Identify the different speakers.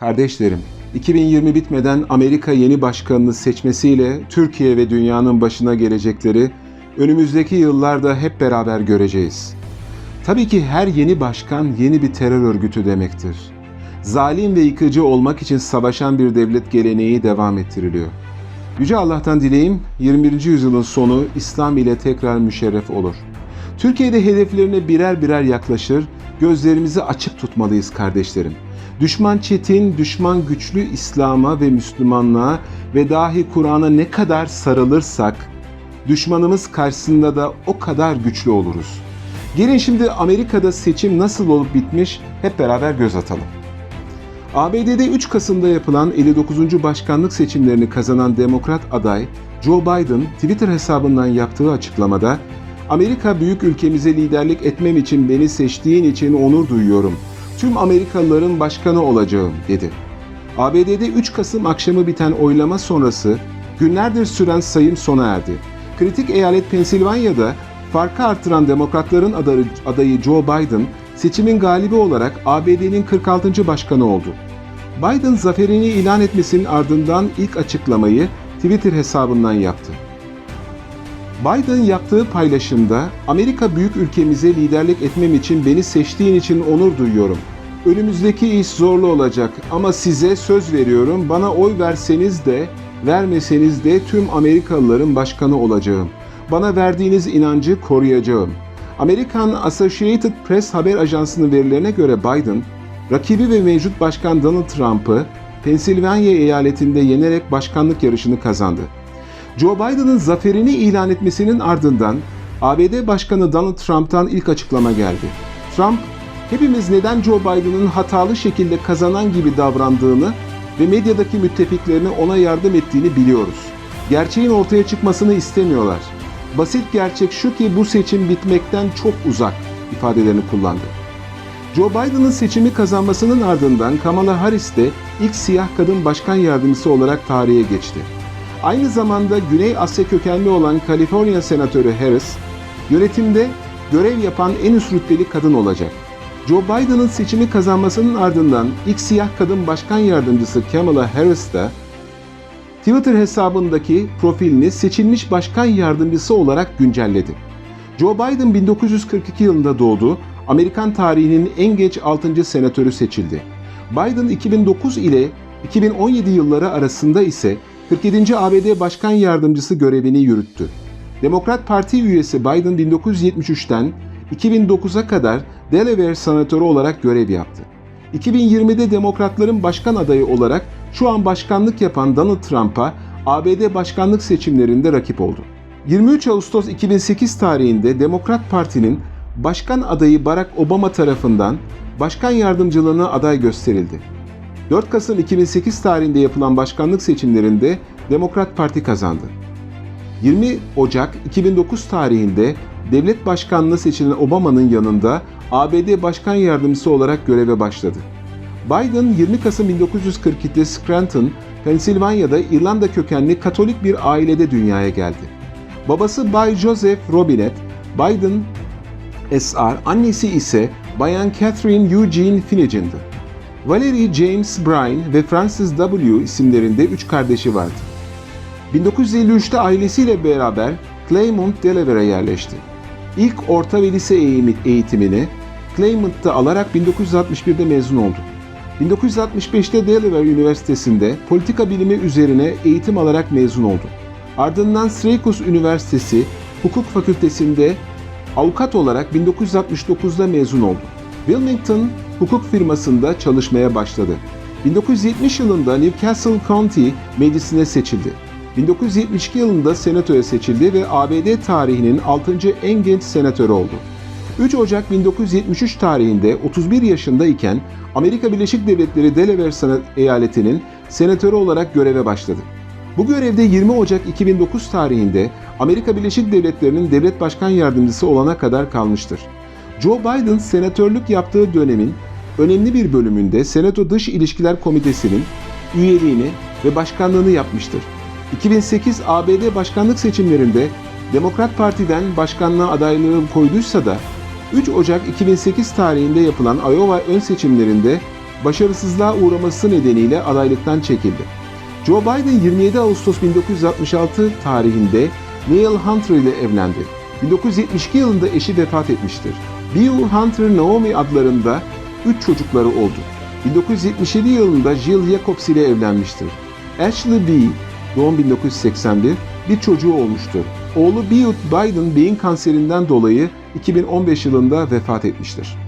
Speaker 1: Kardeşlerim, 2020 bitmeden Amerika yeni başkanını seçmesiyle Türkiye ve dünyanın başına gelecekleri önümüzdeki yıllarda hep beraber göreceğiz. Tabii ki her yeni başkan yeni bir terör örgütü demektir. Zalim ve yıkıcı olmak için savaşan bir devlet geleneği devam ettiriliyor. Yüce Allah'tan dileğim 21. yüzyılın sonu İslam ile tekrar müşerref olur. Türkiye'de hedeflerine birer birer yaklaşır, gözlerimizi açık tutmalıyız kardeşlerim. Düşman çetin, düşman güçlü İslam'a ve Müslümanlığa ve dahi Kur'an'a ne kadar sarılırsak, düşmanımız karşısında da o kadar güçlü oluruz. Gelin şimdi Amerika'da seçim nasıl olup bitmiş hep beraber göz atalım. ABD'de 3 Kasım'da yapılan 59. başkanlık seçimlerini kazanan demokrat aday Joe Biden Twitter hesabından yaptığı açıklamada Amerika büyük ülkemize liderlik etmem için beni seçtiğin için onur duyuyorum. Tüm Amerikalıların başkanı olacağım dedi. ABD'de 3 Kasım akşamı biten oylama sonrası günlerdir süren sayım sona erdi. Kritik eyalet Pensilvanya'da farkı artıran demokratların adayı, Joe Biden seçimin galibi olarak ABD'nin 46. başkanı oldu. Biden zaferini ilan etmesinin ardından ilk açıklamayı Twitter hesabından yaptı. Biden yaptığı paylaşımda Amerika büyük ülkemize liderlik etmem için beni seçtiğin için onur duyuyorum. Önümüzdeki iş zorlu olacak ama size söz veriyorum bana oy verseniz de vermeseniz de tüm Amerikalıların başkanı olacağım. Bana verdiğiniz inancı koruyacağım. Amerikan Associated Press haber ajansının verilerine göre Biden, rakibi ve mevcut başkan Donald Trump'ı Pensilvanya eyaletinde yenerek başkanlık yarışını kazandı. Joe Biden'ın zaferini ilan etmesinin ardından ABD Başkanı Donald Trump'tan ilk açıklama geldi. Trump, hepimiz neden Joe Biden'ın hatalı şekilde kazanan gibi davrandığını ve medyadaki müttefiklerine ona yardım ettiğini biliyoruz. Gerçeğin ortaya çıkmasını istemiyorlar. Basit gerçek şu ki bu seçim bitmekten çok uzak ifadelerini kullandı. Joe Biden'ın seçimi kazanmasının ardından Kamala Harris de ilk siyah kadın başkan yardımcısı olarak tarihe geçti. Aynı zamanda Güney Asya kökenli olan Kaliforniya Senatörü Harris, yönetimde görev yapan en üst rütbeli kadın olacak. Joe Biden'ın seçimi kazanmasının ardından ilk siyah kadın başkan yardımcısı Kamala Harris de Twitter hesabındaki profilini seçilmiş başkan yardımcısı olarak güncelledi. Joe Biden 1942 yılında doğdu, Amerikan tarihinin en geç 6. senatörü seçildi. Biden 2009 ile 2017 yılları arasında ise 47. ABD Başkan Yardımcısı görevini yürüttü. Demokrat Parti üyesi Biden 1973'ten 2009'a kadar Delaware senatörü olarak görev yaptı. 2020'de Demokratların başkan adayı olarak şu an başkanlık yapan Donald Trump'a ABD başkanlık seçimlerinde rakip oldu. 23 Ağustos 2008 tarihinde Demokrat Parti'nin başkan adayı Barack Obama tarafından başkan yardımcılığına aday gösterildi. 4 Kasım 2008 tarihinde yapılan başkanlık seçimlerinde Demokrat Parti kazandı. 20 Ocak 2009 tarihinde devlet başkanlığına seçilen Obama'nın yanında ABD Başkan Yardımcısı olarak göreve başladı. Biden 20 Kasım 1942'de Scranton, Pensilvanya'da İrlanda kökenli Katolik bir ailede dünyaya geldi. Babası Bay Joseph Robinet, Biden SR, annesi ise Bayan Catherine Eugene Finnegan'dı. Valerie James Bryan ve Francis W. isimlerinde üç kardeşi vardı. 1953'te ailesiyle beraber Claymont, Delaware'e yerleşti. İlk orta ve lise eğitimini Claymont'ta alarak 1961'de mezun oldu. 1965'te Delaware Üniversitesi'nde politika bilimi üzerine eğitim alarak mezun oldu. Ardından Syracuse Üniversitesi Hukuk Fakültesi'nde avukat olarak 1969'da mezun oldu. Wilmington hukuk firmasında çalışmaya başladı. 1970 yılında Newcastle County Meclisi'ne seçildi. 1972 yılında senatoya seçildi ve ABD tarihinin 6. en genç senatörü oldu. 3 Ocak 1973 tarihinde 31 yaşındayken Amerika Birleşik Devletleri Delaware Eyaleti'nin senatörü olarak göreve başladı. Bu görevde 20 Ocak 2009 tarihinde Amerika Birleşik Devletleri'nin devlet başkan yardımcısı olana kadar kalmıştır. Joe Biden senatörlük yaptığı dönemin önemli bir bölümünde Senato Dış İlişkiler Komitesi'nin üyeliğini ve başkanlığını yapmıştır. 2008 ABD başkanlık seçimlerinde Demokrat Parti'den başkanlığa adaylığını koyduysa da 3 Ocak 2008 tarihinde yapılan Iowa ön seçimlerinde başarısızlığa uğraması nedeniyle adaylıktan çekildi. Joe Biden 27 Ağustos 1966 tarihinde Neil Hunter ile evlendi. 1972 yılında eşi vefat etmiştir. Bill Hunter Naomi adlarında 3 çocukları oldu. 1977 yılında Jill Jacobs ile evlenmiştir. Ashley B. doğum 1981 bir çocuğu olmuştur. Oğlu Bute Biden beyin kanserinden dolayı 2015 yılında vefat etmiştir.